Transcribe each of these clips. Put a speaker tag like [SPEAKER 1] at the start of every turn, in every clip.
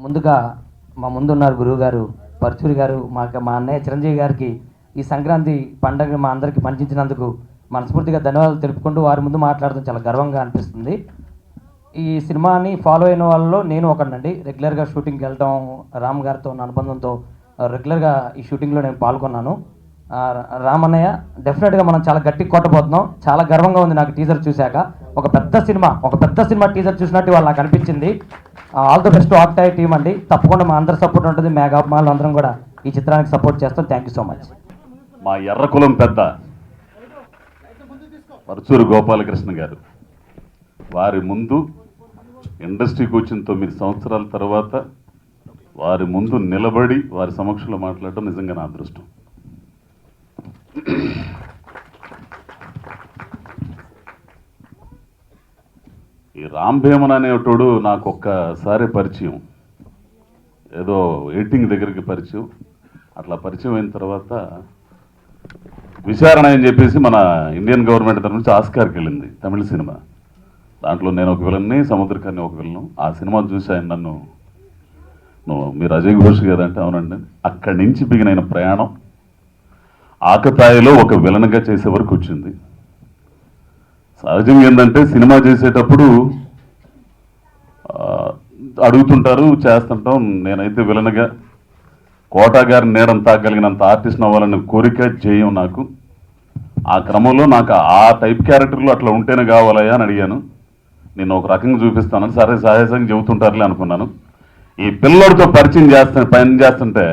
[SPEAKER 1] ముందుగా మా ముందున్నారు గురువు గారు పరచూరి గారు మా మా అన్నయ్య చిరంజీవి గారికి ఈ సంక్రాంతి పండుగ మా అందరికి పంచించినందుకు మనస్ఫూర్తిగా ధన్యవాదాలు తెలుపుకుంటూ వారి ముందు మాట్లాడడం చాలా గర్వంగా అనిపిస్తుంది. ఈ సినిమాని ఫాలో అయిన వాళ్ళలో నేను ఒకడినండి. రెగ్యులర్గా షూటింగ్కి వెళ్ళటం రామ్ గారితో ఉన్న అనుబంధంతో రెగ్యులర్గా ఈ షూటింగ్లో నేను పాల్గొన్నాను. రామన్నయ్య డెఫినెట్గా మనం చాలా గట్టి కొట్టబోతున్నాం. చాలా గర్వంగా ఉంది నాకు టీజర్ చూశాక. ఒక పెద్ద సినిమా ఒక పెద్ద సినిమా టీజర్ చూసినట్టు వాళ్ళు నాకు అనిపించింది. ఆల్ ద బెస్ట్ ఆక్టాయ్ టీం అండి. తప్పకుండా మా అందరి సపోర్ట్ ఉంటుంది. మేఘాభిమానులు మాల్ అందరం కూడా ఈ చిత్రానికి సపోర్ట్ చేస్తాం. Thank you so much.
[SPEAKER 2] మా ఎర్రకులం పెద్ద పరచూరు గోపాలకృష్ణ గారు. వారి ముందు ఇండస్ట్రీకి వచ్చిన తొమ్మిది సంవత్సరాల తర్వాత వారి ముందు నిలబడి వారి సమక్షంలో మాట్లాడటం నిజంగా నా అదృష్టం. ఈ రామ్ భీమన్ అనేటోడు నాకు ఒక్కసారి పరిచయం. ఏదో ఎడిటింగ్ దగ్గరికి పరిచయం. అట్లా పరిచయం అయిన తర్వాత విచారణ అని చెప్పేసి మన ఇండియన్ గవర్నమెంట్ తరఫు నుంచి ఆస్కార్కి వెళ్ళింది తమిళ సినిమా. దాంట్లో నేను ఒక విలన్ని సముద్రకాన్ని ఒక విలను. ఆ సినిమా చూసి ఆయన నన్ను నువ్వు మీరు అజయ్ ఘోష్ కదంటే అవునండి. అక్కడి నుంచి బిగినైన ప్రయాణం ఆకతాయిలో ఒక విలన్గా చేసే వరకు వచ్చింది. సహజంగా ఏంటంటే సినిమా చేసేటప్పుడు అడుగుతుంటారు చేస్తుంటాం. నేనైతే విలన్గా కోటా గారి నేరం తాగలిగినంత ఆర్టిస్ట్ అవ్వాలనే కోరిక జయం నాకు. ఆ క్రమంలో నాకు ఆ టైప్ క్యారెక్టర్లు అట్లా ఉంటేనే కావాలయ్యా అని అడిగాను. నేను ఒక రకంగా చూపిస్తానని సరే సహజంగా చెబుతుంటారులే అనుకున్నాను. ఈ పిల్లోడితో పరిచయం చేస్తే పని చేస్తుంటే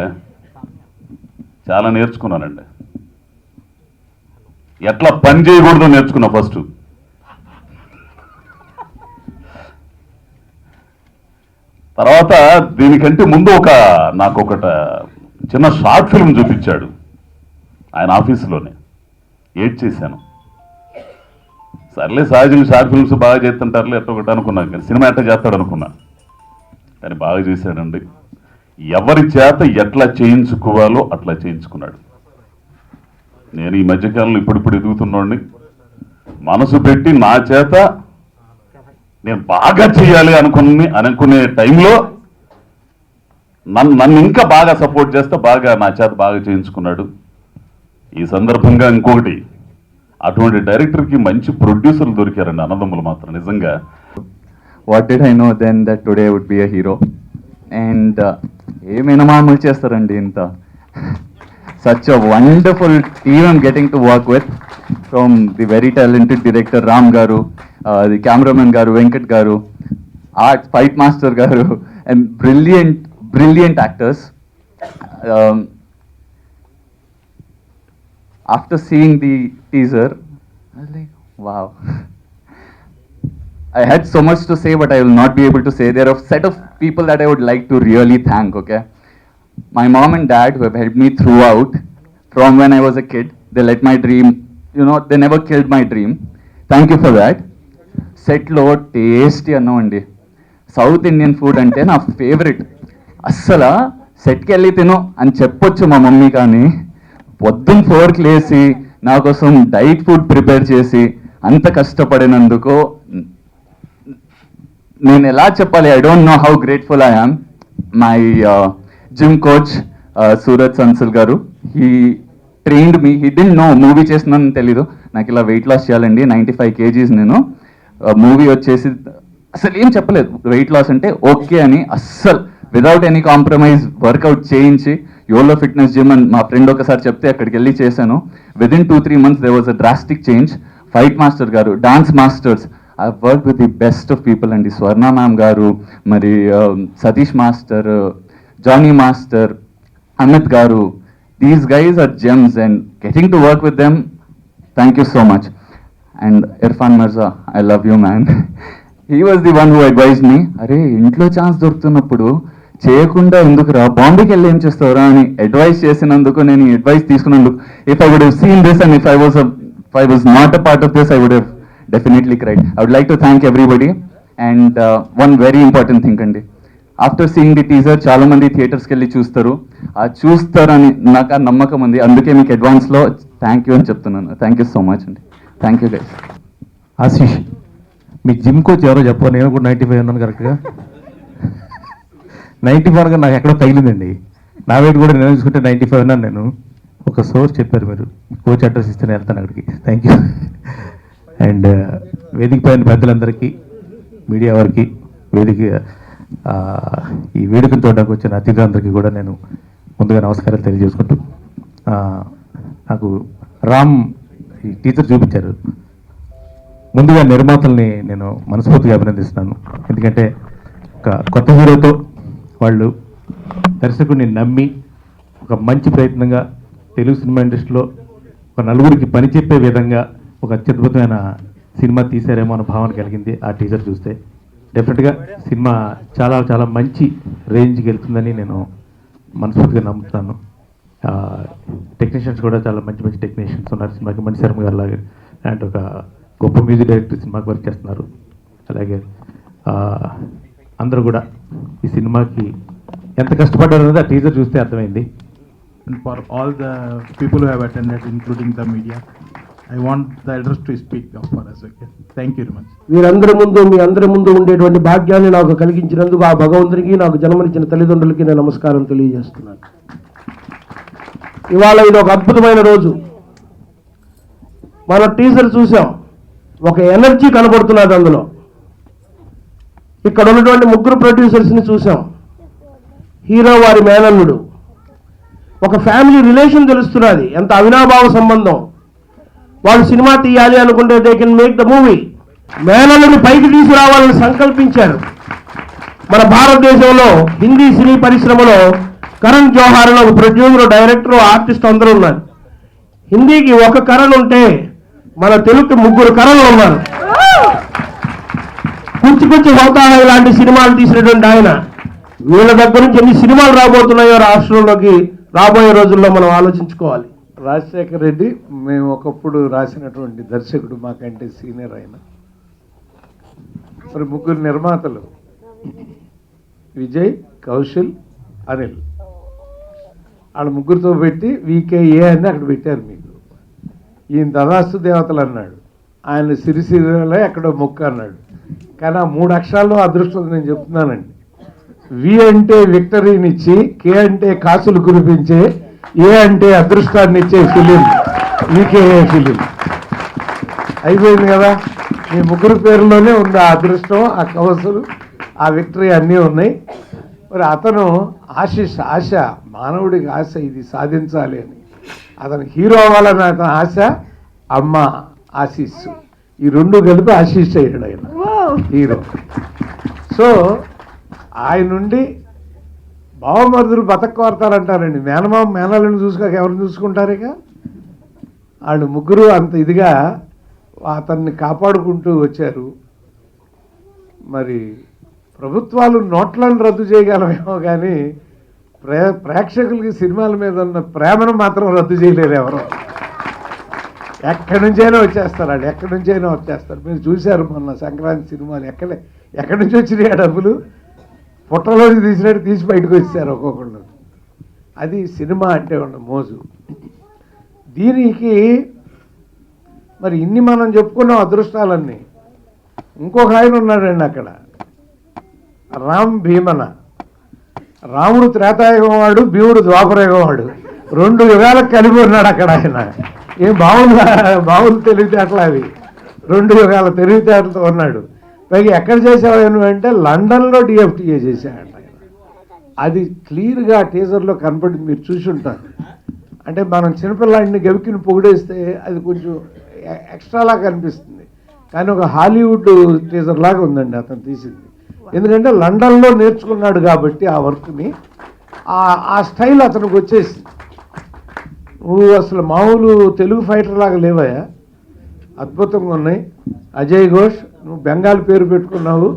[SPEAKER 2] చాలా నేర్చుకున్నానండి. ఎట్లా పని చేయకూడదో నేర్చుకున్నా ఫస్ట్. తర్వాత దీనికంటే ముందు ఒక నాకు ఒకట చిన్న షార్ట్ ఫిల్మ్ చూపించాడు ఆయన ఆఫీసులోనే. ఏడ్ చేశాను. సర్లే సహజం షార్ట్ ఫిల్మ్స్ బాగా చేస్తుంటారులే ఎట్ట ఒకటి అనుకున్నాను కానీ సినిమా ఎట్ట చేస్తాడు అనుకున్నాను కానీ బాగా చేశాడండి. ఎవరి చేత ఎట్లా చేయించుకోవాలో అట్లా చేయించుకున్నాడు. నేను ఈ మధ్యకాలంలో ఇప్పుడిప్పుడు ఎదుగుతున్నాండి మనసు పెట్టి నా చేత నేను బాగా చేయాలి అనుకుని అనుకునే టైంలో నన్ను నన్ను ఇంకా బాగా సపోర్ట్ చేస్తే బాగా నా చేత బాగా చేయించుకున్నాడు. ఈ సందర్భంగా ఇంకొకటి అటువంటి డైరెక్టర్కి మంచి ప్రొడ్యూసర్లు దొరికారండి అన్నదమ్ములు మాత్రం. నిజంగా
[SPEAKER 3] what did I know then that today would be a hero and And uh, చేస్తారండి ఇంత? such a wonderful team I'm getting to work with from the very talented director Ram Garu, uh, the cameraman Garu Venkat Garu, art fight master Garu, and brilliant, brilliant actors. Um, after seeing the teaser, I was like, wow. I had so much to say, but I will not be able to say. There are a set of people that I would like to really thank, okay? My mom and dad, who have helped me throughout, from when I was a kid, they let my dream, you know, they never killed my dream. Thank you for that. సెట్లో tasty అన్నం అండి south Indian food అంటే నా favourite అస్సలు సెట్కి వెళ్ళి తిను అని చెప్పొచ్చు మా మమ్మీ కానీ పొద్దున్న ఫోర్కి లేసి నా కోసం డైట్ ఫుడ్ ప్రిపేర్ చేసి అంత కష్టపడినందుకు నేను ఎలా చెప్పాలి I don't know how grateful I am my gym coach Suraj Sansal garu. He trained me he didn't know movie చేస్తున్నానని తెలీదు. నాకు ఇలా వెయిట్ లాస్ చేయాలండి. నైంటీ ఫైవ్ కేజీస్ నేను uh, మూవీ వచ్చేసి అసలు ఏం చెప్పలేదు. వెయిట్ లాస్ అంటే ఓకే అని అస్సలు వితౌట్ ఎనీ కాంప్రమైజ్ వర్కౌట్ చేయించి యోలో ఫిట్నెస్ జిమ్ అని మా ఫ్రెండ్ ఒకసారి చెప్తే అక్కడికి వెళ్ళి చేశాను. Within two three months they was a drastic change fight master garu dance masters I work with the best of people అండి. స్వర్ణ మ్యామ్ గారు మరి um, Satish master Johnny master Amit garu these guys are gems and getting to work with them thank you so much and Irfan Mirza I love you man he was the one who advise me అరే ఇంట్లో chance దొరుకుతున్నప్పుడు చేయకుండా ఎందుకురా బాంబేకి వెళ్ళి ఏం చేస్తావురా? అని advice చేసినందుకు నేను అడ్వైస్ తీసుకున్నందుకు if I would seen this and if I was If I was not a part of this, I would definitely definitely I would like to thank everybody and one very important thing అండి after seeing the teaser చాలా మంది థియేటర్స్కి వెళ్ళి చూస్తారు. ఆ చూస్తారని నాకు ఆ నమ్మకం ఉంది. అందుకే మీకు అడ్వాన్స్లో థ్యాంక్ యూ అని చెప్తున్నాను. థ్యాంక్ యూ సో మచ్ అండి. థ్యాంక్ యూ గైస్
[SPEAKER 4] ఆశీష్ మీ జిమ్ కోచ్ ఎవరో చెప్పారు? నేను కూడా నైంటీ ఫైవ్ ఉన్నాను కరెక్ట్గా నైంటీ ఫోర్గా నాకు ఎక్కడో తగిలిందండి. నా వెయిట్ కూడా నేను చూసుకుంటే నైంటీ ఫైవ్ ఉన్నాను నేను. ఒక సోర్స్ చెప్పారు మీరు. కోచ్ అడ్రస్ ఇస్తే నేను వెళ్తాను అక్కడికి. థ్యాంక్ యూ అండ్ వేదిక పైన పెద్దలందరికీ మీడియా వారికి వేదిక ఈ వేడుకను చూడడానికి వచ్చిన అతిథులందరికీ కూడా నేను ముందుగా నమస్కారాలు తెలియజేసుకుంటూ నాకు రామ్ ఈ టీచర్ చూపించారు. ముందుగా నిర్మాతల్ని నేను మనస్ఫూర్తిగా అభినందిస్తున్నాను. ఎందుకంటే ఒక కొత్త హీరోతో వాళ్ళు దర్శకుడిని నమ్మి ఒక మంచి ప్రయత్నంగా తెలుగు సినిమా ఇండస్ట్రీలో ఒక నలుగురికి పని చెప్పే విధంగా ఒక అత్యద్భుతమైన సినిమా తీశారేమో అన్న భావన కలిగింది ఆ టీచర్ చూస్తే. డెఫినెట్గా సినిమా చాలా చాలా మంచి రేంజ్కి వెళ్తుందని నేను మనస్ఫూర్తిగా నమ్ముతాను. టెక్నీషియన్స్ కూడా చాలా మంచి మంచి టెక్నీషియన్స్ ఉన్నారు. సినిమాకి మంచి శర్మ గారు లాగా. అండ్ ఒక గొప్ప మ్యూజిక్ డైరెక్టర్ సినిమాకి వర్క్ చేస్తున్నారు. అలాగే అందరూ కూడా ఈ సినిమాకి ఎంత కష్టపడ్డారు అనేది ఆ టీజర్ చూస్తే అర్థమైంది.
[SPEAKER 5] For all the people have attended including the media I want the address to speak for us okay thank you Okay. Thank
[SPEAKER 6] వీరందరి ముందు మీ అందరి ముందు ఉండేటువంటి భాగ్యాన్ని నాకు కలిగించినందుకు ఆ భగవంతునికి నాకు జన్మనిచ్చిన తల్లిదండ్రులకి నేను నమస్కారం తెలియజేస్తున్నాను. ఇవాళ ఇది ఒక అద్భుతమైన రోజు. మన టీచర్ చూసాం. ఒక ఎనర్జీ కనబడుతున్నది అందులో. ఇక్కడ ఉన్నటువంటి ముగ్గురు ప్రొడ్యూసర్స్ని చూసాం. హీరో వారి మేనల్లుడు. ఒక ఫ్యామిలీ రిలేషన్ తెలుస్తున్నది. ఎంత అవినాభావ సంబంధం. వాళ్ళు సినిమా తీయాలి అనుకుంటే they can make the movie మేనల్లుని పైకి తీసుకురావాలని సంకల్పించారు. మన భారతదేశంలో హిందీ సినీ పరిశ్రమలో కరణ్ జోహార్ అని ఒక ప్రొడ్యూసర్ డైరెక్టర్ ఆర్టిస్ట్ అందరూ ఉన్నారు. హిందీకి ఒక కరణ్ ఉంటే మన తెలుగుకి ముగ్గురు కరణలు ఉన్నారు. కుచ్చి కుచ్చి హోతాహ ఇలాంటి సినిమాలు తీసినటువంటి ఆయన. వీళ్ళ దగ్గర నుంచి ఎన్ని సినిమాలు రాబోతున్నాయో రాష్ట్రంలోకి రాబోయే రోజుల్లో మనం ఆలోచించుకోవాలి.
[SPEAKER 7] రాజశేఖర్ రెడ్డి మేము ఒకప్పుడు రాసినటువంటి దర్శకుడు మాకంటే సీనియర్ ఆయన. మరి ముగ్గురు నిర్మాతలు. విజయ్ కౌశల్ అనిల్. వాళ్ళ ముగ్గురితో పెట్టి వీకేఏ అని అక్కడ పెట్టారు మీకు. ఈయన దదాస్తు దేవతలు అన్నాడు. ఆయన సిరిసిరిలో ఎక్కడో మొక్క అన్నాడు. కానీ ఆ మూడు అక్షరాల్లో అదృష్టం నేను చెప్తున్నానండి. వి అంటే విక్టరీనిచ్చి కే అంటే కాసులు కురిపించే ఏ అంటే అదృష్టాన్ని ఇచ్చే ఫిలిం. వికేఏ ఫిలిం? అయిపోయింది కదా? మీ ముగ్గురు పేరులోనే ఉంది ఆ అదృష్టం ఆ కవసులు ఆ విక్టరీ అన్నీ ఉన్నాయి. మరి అతను ఆశిష్ ఆశ మానవుడికి ఆశ ఇది సాధించాలి అని. అతను హీరో అవ్వాలని అతని ఆశ అమ్మ ఆశీస్సు ఈ రెండు కలిపి ఆశీస్ అయ్యాడు ఆయన. హీరో. సో ఆయన నుండి బావమరుదులు బతక్కోరతారంటారండి మేనమామ మేనాలను చూసుకోక ఎవరిని చూసుకుంటారు ఇక? వాళ్ళు ముగ్గురు అంత ఇదిగా అతన్ని కాపాడుకుంటూ వచ్చారు. మరి ప్రభుత్వాలు నోట్లను రద్దు చేయగలమేమో కానీ ప్రే ప్రేక్షకులకి సినిమాల మీద ఉన్న ప్రేమను మాత్రం రద్దు చేయలేరు ఎవరు. ఎక్కడి నుంచైనా వచ్చేస్తారు వాళ్ళు ఎక్కడి నుంచైనా వచ్చేస్తారు. మీరు చూశారు మొన్న సంక్రాంతి సినిమాలు. ఎక్కడ ఎక్కడి నుంచి వచ్చినాయి ఆ డబ్బులు? పుట్టలోంచి తీసినట్టు తీసి బయటకు వచ్చారు ఒక్కొక్కళ్ళు. అది సినిమా అంటే ఉన్న మోజు. దీనికి మరి ఇన్ని మనం చెప్పుకున్నాం అదృష్టాలన్నీ. ఇంకొక ఆయన ఉన్నాడండి అక్కడ. రామ్ భీమన. రాముడు త్రేతాయుగం వాడు భీముడు ద్వాపరయుగం వాడు. రెండు యుగాలకు కలిపి ఉన్నాడు అక్కడ ఆయన. ఏం బావులు బావులు తెలివితేటలు అవి. రెండు యుగాల తెలివితేటలతో ఉన్నాడు. పైగా ఎక్కడ చేసావు నువ్వు అంటే లండన్లో డిఎఫ్టీఏ చేశాడంట ఆయన. అది క్లియర్గా టీజర్లో కనపడింది మీరు చూసి ఉంటారు. అంటే మనం చిన్నపిల్లాడిని గవికిని పొగిడేస్తే అది కొంచెం ఎక్స్ట్రాలా కనిపిస్తుంది. కానీ ఒక హాలీవుడ్ టీజర్ లాగా ఉందండి అతను తీసింది. ఎందుకంటే లండన్లో నేర్చుకున్నాడు కాబట్టి ఆ వర్క్ని ఆ ఆ స్టైల్ అతనికి వచ్చేసింది. నువ్వు అసలు మామూలు తెలుగు ఫైటర్ లాగా లేవయా అద్భుతంగా ఉన్నాయి. అజయ్ ఘోష్ నువ్వు బెంగాల్ పేరు పెట్టుకున్నావు.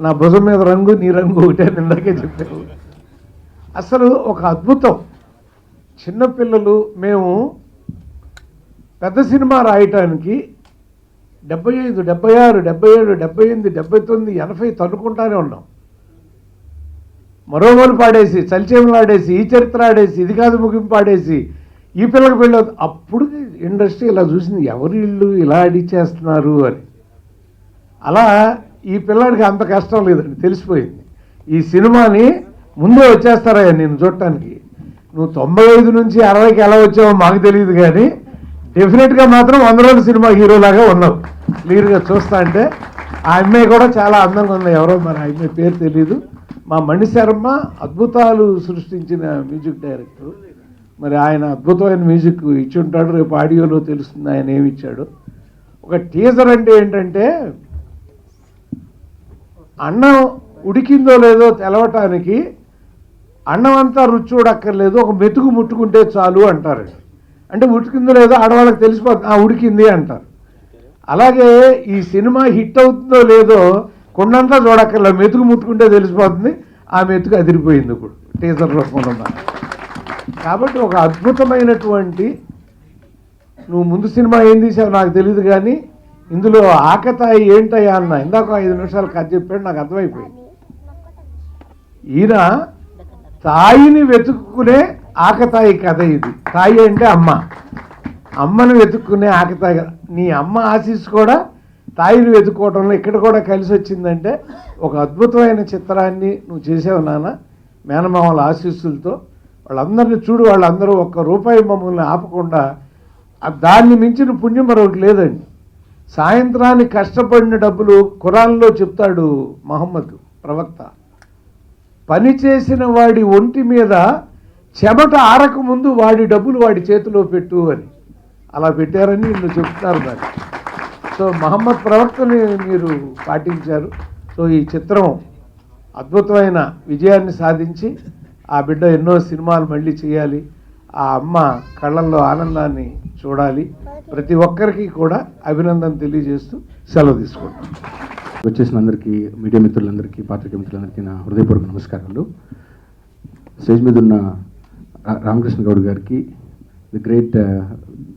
[SPEAKER 7] నా భుజం మీద రంగు నీ రంగు ఒకటే అని ఇందాకే చెప్పావు. అసలు ఒక అద్భుతం. చిన్నపిల్లలు మేము పెద్ద సినిమా రాయటానికి డెబ్బై ఐదు డెబ్బై ఆరు డెబ్బై ఏడు డెబ్బై ఎనిమిది డెబ్బై తొమ్మిది ఎనభై తన్నుకుంటానే ఉన్నాం. మరోమలు పాడేసి చలిచేమలు ఆడేసి ఈ చరిత్ర ఆడేసి ఇది కాదు ముగింపు ఆడేసి ఈ పిల్లకి పెళ్ళి అప్పుడు ఇండస్ట్రీ ఇలా చూసింది ఎవరి ఇల్లు ఇలా అడిచేస్తున్నారు అని. అలా ఈ పిల్లాడికి అంత కష్టం లేదండి తెలిసిపోయింది. ఈ సినిమాని ముందే వచ్చేస్తారయ్యా నేను చూడటానికి? నువ్వు తొంభై ఐదు నుంచి అరవైకి ఎలా వచ్చావో మాకు తెలియదు కానీ డెఫినెట్గా మాత్రం వంద రోజుల సినిమా హీరోలాగా ఉన్నావు. క్లియర్గా చూస్తా అంటే ఆ అమ్మాయి కూడా చాలా అందంగా ఉంది. ఎవరో మరి ఆ అమ్మాయి పేరు తెలియదు మా మణిశర్మ అద్భుతాలు సృష్టించిన మ్యూజిక్ డైరెక్టర్. మరి ఆయన అద్భుతమైన మ్యూజిక్ ఇచ్చి ఉంటాడు రేపు ఆడియోలో తెలుస్తుంది ఆయన ఏమి ఇచ్చాడు ఒక టీజర్ అంటే ఏంటంటే అన్నం ఉడికిందో లేదో తెలవటానికి అన్నం అంతా రుచి చూడక్కర్లేదు ఒక మెతుకు ముట్టుకుంటే చాలు అంటారు. అంటే ఉడికిందో లేదో ఆడవాళ్ళకి తెలిసిపోతుంది "ఆ, ఉడికింది అంటారు. అలాగే ఈ సినిమా హిట్ అవుతుందో లేదో కొండంతా చూడక్కర్లేదు మెతుకు ముట్టుకుంటే తెలిసిపోతుంది ఆ మెతుకు అదిరిపోయింది ఇప్పుడు టీజర్ రూపంలో కాబట్టి ఒక అద్భుతమైనటువంటి నువ్వు ముందు సినిమా ఏం తీసావు నాకు తెలియదు కానీ ఇందులో ఆకతాయి ఏంటయ్యా అన్న. ఇందాక ఐదు నిమిషాలు కథ చెప్పాడు నాకు అర్థమైపోయింది. ఈయన తాయిని వెతుక్కునే ఆకతాయి కథ ఇది. తాయి అంటే అమ్మ. అమ్మను వెతుక్కునే ఆకతాయి కథ. నీ అమ్మ ఆశీస్ కూడా తాయిని వెతుక్కోవడంలో ఇక్కడ కూడా కలిసి వచ్చిందంటే ఒక అద్భుతమైన చిత్రాన్ని నువ్వు చేసావు నాన్న. మేనమామల ఆశీస్సులతో వాళ్ళందరినీ చూడు వాళ్ళందరూ ఒక్క రూపాయి మమ్మల్ని ఆపకుండా దాన్ని మించిన పుణ్యం మరొకటి లేదండి. సాయంత్రానికి కష్టపడిన డబ్బులు కురాన్లో చెప్తాడు మహమ్మద్ ప్రవక్త. పని చేసిన వాడి ఒంటి మీద చెమట ఆరక ముందు వాడి డబ్బులు వాడి చేతిలో పెట్టు అని. అలా పెట్టారని వీళ్ళు చెప్తున్నారు దాన్ని సో మహమ్మద్ ప్రవక్తని మీరు పాటించారు. సో ఈ చిత్రం అద్భుతమైన విజయాన్ని సాధించి ఆ బిడ్డ ఎన్నో సినిమాలు మళ్ళీ చేయాలి. ఆ అమ్మ కళ్ళల్లో ఆనందాన్ని చూడాలి. ప్రతి ఒక్కరికి కూడా అభినందన తెలియజేస్తూ సెలవు తీసుకుంటాం
[SPEAKER 8] వచ్చేసిన అందరికీ మీడియా మిత్రులందరికీ పాత్రిక మిత్రులందరికీ నా హృదయపూర్వక నమస్కారాలు. స్టేజ్ మీద ఉన్న రామకృష్ణ గౌడ్ గారికి ది గ్రేట్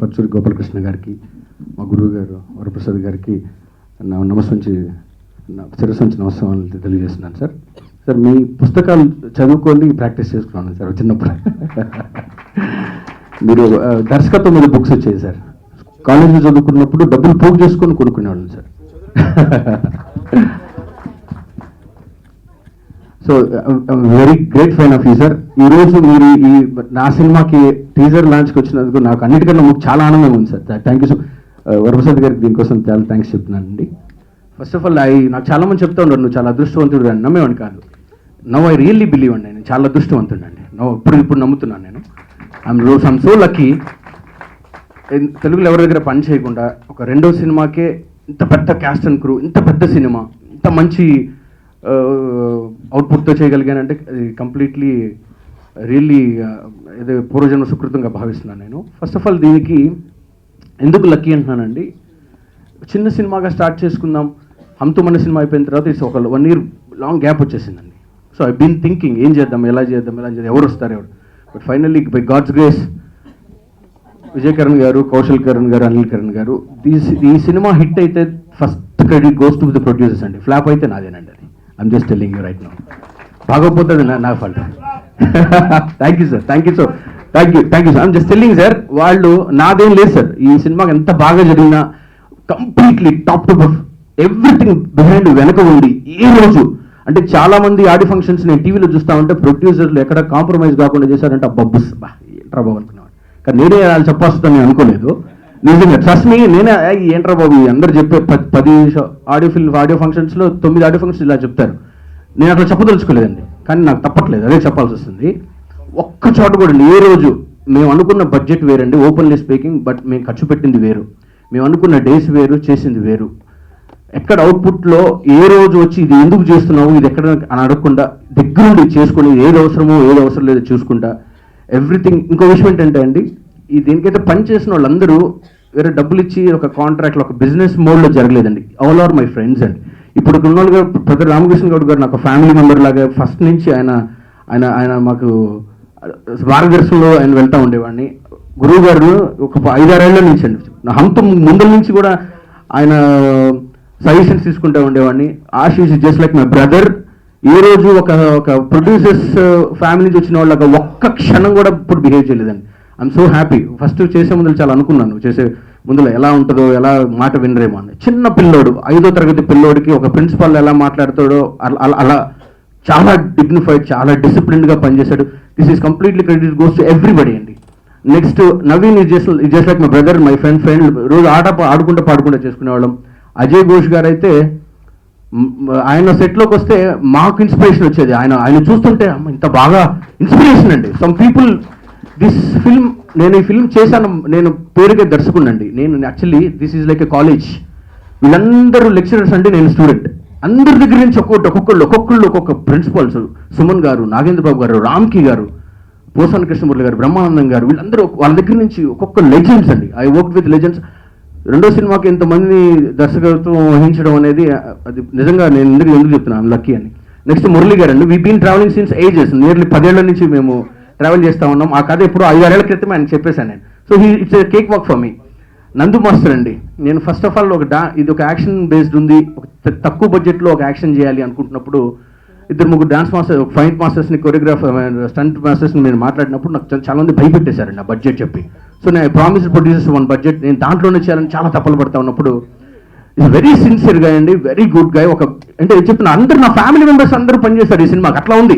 [SPEAKER 8] పచ్చూరి గోపాలకృష్ణ గారికి మా గురువు గారు వరప్రసాద్ గారికి నా నమస్సుంచి నా శిరస్సుంచి నమస్కారాలు తెలియజేస్తున్నాను సార్. సార్ మీ పుస్తకాలు చదువుకొని ప్రాక్టీస్ చేసుకున్నాను సార్ చిన్నప్పుడు. మీరు దర్శకత్వం మీద బుక్స్ వచ్చాయి సార్. కాలేజీలో చదువుకున్నప్పుడు డబ్బులు పోగు చేసుకొని కొనుక్కునేవాళ్ళం sir. So very great fan of you sir ఈ రోజు మీరు ఈ నా సినిమాకి టీజర్ లాంచ్కి వచ్చినందుకు నాకు అన్నిటికన్నా మీకు చాలా ఆనందంగా ఉంది sir thank you so Varaprasad గారికి దీనికోసం చాలా థ్యాంక్స్ చెప్తున్నానండి. ఫస్ట్ ఆఫ్ ఆల్ ఐ నాకు చాలా మంది చెప్తా ఉండరు నువ్వు చాలా అదృష్టవంతుడు అని నమ్మేవాడిని కాదు. నవ్ ఐ రియల్లీ బిలీవ్ అండి నేను చాలా అదృష్టవంతుడు అండి. నవ్వు ఇప్పుడు ఇప్పుడు నమ్ముతున్నాను నేను. I'm rose I'm so lucky తెలుగులో ఎవరి దగ్గర పని చేయకుండా ఒక రెండో సినిమాకే ఇంత పెద్ద క్యాస్ట్ అండ్ క్రూ ఇంత పెద్ద సినిమా ఇంత మంచి అవుట్పుట్తో చేయగలిగానంటే అది కంప్లీట్లీ రియల్లీ ఏదో పూర్వజన్మ సుకృతంగా భావిస్తున్నాను నేను. ఫస్ట్ ఆఫ్ ఆల్ దీనికి ఎందుకు లక్కీ అంటున్నానండి? చిన్న సినిమాగా స్టార్ట్ చేసుకుందాం. మన సినిమా అయిపోయిన తర్వాత ఇట్స్ ఒక వన్ ఇయర్ లాంగ్ గ్యాప్ వచ్చేసిందండి. సో ఐ బీన్ థింకింగ్ ఏం చేద్దాం ఎలా చేద్దాం ఎలా చేద్దాం ఎవరు వస్తారు ఎవరు? But finally by God's grace Vijay Karan garu Kaushal Karan garu Anil Karan garu ఈ ఈ సినిమా హిట్ అయితే first credit goes to the producers అండి. ఫ్లాప్ అయితే నాదేనండి అది. I'm just telling you right no బాగోపోతే అది నా నా fault thank you sir thank you so thank you thank you sir I'm just telling sir వాళ్ళు నాదేం లేదు సార్ ఈ సినిమాకి ఎంత బాగా జరిగినా completely top to everything behind వెనక ఉంది ఏ రోజు అంటే చాలా మంది ఆడి ఫంక్షన్స్ నేను టీవీలో చూస్తా ఉంటే ప్రొడ్యూసర్లు ఎక్కడ కాంప్రమైజ్ కాకుండా చేశారంటే బబ్బుస్ ఏంట్రా బాబు అనుకున్నాను కానీ నేనే వాళ్ళు చెప్పొస్తుందని నేను అనుకోలేదు. నిజంగా ట్రస్ట్ మీ నేనే ఏంట్రా బాబు అందరు చెప్పే పది ఆడియో ఫిల్మ్ ఆడియో ఫంక్షన్స్లో తొమ్మిది ఆడియో ఫంక్షన్స్ ఇలా చెప్తారు. నేను అట్లా చెప్పదలుచుకోలేదండి. కానీ నాకు తప్పట్లేదు అదే చెప్పాల్సి వస్తుంది. ఒక్క చోట కూడా ఏ రోజు మేము అనుకున్న బడ్జెట్ వేరండి ఓపెన్లీ స్పీకింగ్ బట్ మేము ఖర్చు పెట్టింది వేరు. మేము అనుకున్న డేస్ వేరు చేసింది వేరు. ఎక్కడ అవుట్పుట్లో ఏ రోజు వచ్చి ఇది ఎందుకు చేస్తున్నావు ఇది ఎక్కడ అని అడగకుండా దగ్గరుండి చేసుకుని ఏది అవసరమో ఏది అవసరం లేదో చూసుకుంటా. ఎవ్రీథింగ్ ఇంకో విషయం ఏంటంటే అండి ఈ దీనికైతే పని చేసిన వాళ్ళందరూ వేరే డబ్బులు ఇచ్చి ఒక కాంట్రాక్ట్లో ఒక బిజినెస్ మోడ్లో జరగలేదండి. ఆల్ ఆర్ మై ఫ్రెండ్స్ అండి. ఇప్పుడు ఉన్న వాళ్ళు గారు ప్రతి రామకృష్ణ గౌడ్ గారు నాకు ఫ్యామిలీ మెంబర్ లాగా ఫస్ట్ నుంచి ఆయన ఆయన ఆయన మాకు మార్గదర్శనంలో ఆయన వెళ్తూ ఉండేవాడిని. గురువు గారు ఒక ఐదారేళ్ళ నుంచి అండి. నా హంత ముందల నుంచి కూడా ఆయన సజెషన్స్ తీసుకుంటూ ఉండేవాడిని. Ashish just like my brother ఏ రోజు ఒక ఒక ప్రొడ్యూసర్స్ ఫ్యామిలీ uh, నుంచి వచ్చిన వాళ్ళకి ఒక్క క్షణం కూడా ఇప్పుడు బిహేవ్ చేయలేదండి. ఐఎమ్ సో హ్యాపీ ఫస్ట్ చేసే ముందు చాలా అనుకున్నాను. చేసే ముందులో ఎలా ఉంటుందో ఎలా మాట వినరేమో అని. చిన్న పిల్లోడు ఐదో తరగతి పిల్లోడికి ఒక ప్రిన్సిపాల్ ఎలా మాట్లాడతాడో అలా- అలా అలా చాలా డిగ్నిఫైడ్ చాలా డిసిప్లిన్గా పనిచేశాడు. This is completely credit goes to everybody అండి. Next Naveen is just just like my brother my friend friend రోజు ఆట ఆడుకుంటూ పాడుకుంటూ చేసుకునేవాళ్ళం. అజయ్ ఘోష్ గారు అయితే ఆయన సెట్లోకి వస్తే మాకు ఇన్స్పిరేషన్ వచ్చేది. ఆయన ఆయన చూస్తుంటే అమ్మ ఇంత బాగా ఇన్స్పిరేషన్ అండి. సమ్ పీపుల్ దిస్ ఫిల్మ్ నేను ఈ ఫిల్మ్ చేశాను నేను పేరుకే దర్శకుడినండి నేను actually this is like a college వీళ్ళందరూ లెక్చరర్స్ అంటే నేను స్టూడెంట్ అందరి దగ్గర నుంచి ఒక్కొక్కటి ఒక్కొక్కళ్ళు ఒక్కొక్కళ్ళు ఒక్కొక్క ప్రిన్సిపల్స్ సుమన్ గారు నాగేంద్ర బాబు గారు రామ్కి గారు పోసాని కృష్ణమూర్తి గారు బ్రహ్మానందం గారు వీళ్ళందరూ వాళ్ళ దగ్గర నుంచి ఒక్కొక్క లెజెండ్స్ అండి. ఐ వర్క్ విత్ లెజెండ్స్ రెండో సినిమాకి ఇంతమంది దర్శకత్వం వహించడం అనేది అది నిజంగా నేను ఎందుకు ఎందుకు చెప్తున్నాను లక్కీ అని. నెక్స్ట్ మురళి గారు అండి we been travelling since ages nearly పదేళ్ళ నుంచి మేము ట్రావెల్ చేస్తా ఉన్నాం. ఆ కథ ఎప్పుడు ఐదారేళ్ళ క్రితం ఆయన చెప్పేశాను నేను. So he it's cake work for me Nandu master అండి. నేను ఫస్ట్ ఆఫ్ ఆల్ ఒక డా ఇది ఒక యాక్షన్ బేస్డ్ ఉంది. ఒక తక్కువ బడ్జెట్లో ఒక యాక్షన్ చేయాలి అనుకుంటున్నప్పుడు ఇద్దరు ముగ్గురు డాన్స్ మాస్టర్ ఫైట్ మాస్టర్స్ని కొరియోగ్రాఫ్ స్టంట్ మాస్టర్స్ని నేను మాట్లాడినప్పుడు నాకు చా- చాలా మంది భయపెట్టేశారండి ఆ బడ్జెట్ చెప్పి. సో నేను ప్రామిస్ ప్రొడ్యూసర్స్ వన్ బడ్జెట్ నేను దాంట్లోనే చేయాలని చాలా తప్పలు పడతా ఉన్నప్పుడు ఇస్ వెరీ సిన్సియర్గా అండి వెరీ గుడ్గా ఒక అంటే చెప్తున్నా అందరు నా ఫ్యామిలీ మెంబర్స్ అందరూ పనిచేస్తారు ఈ సినిమాకి. అట్లా ఉంది.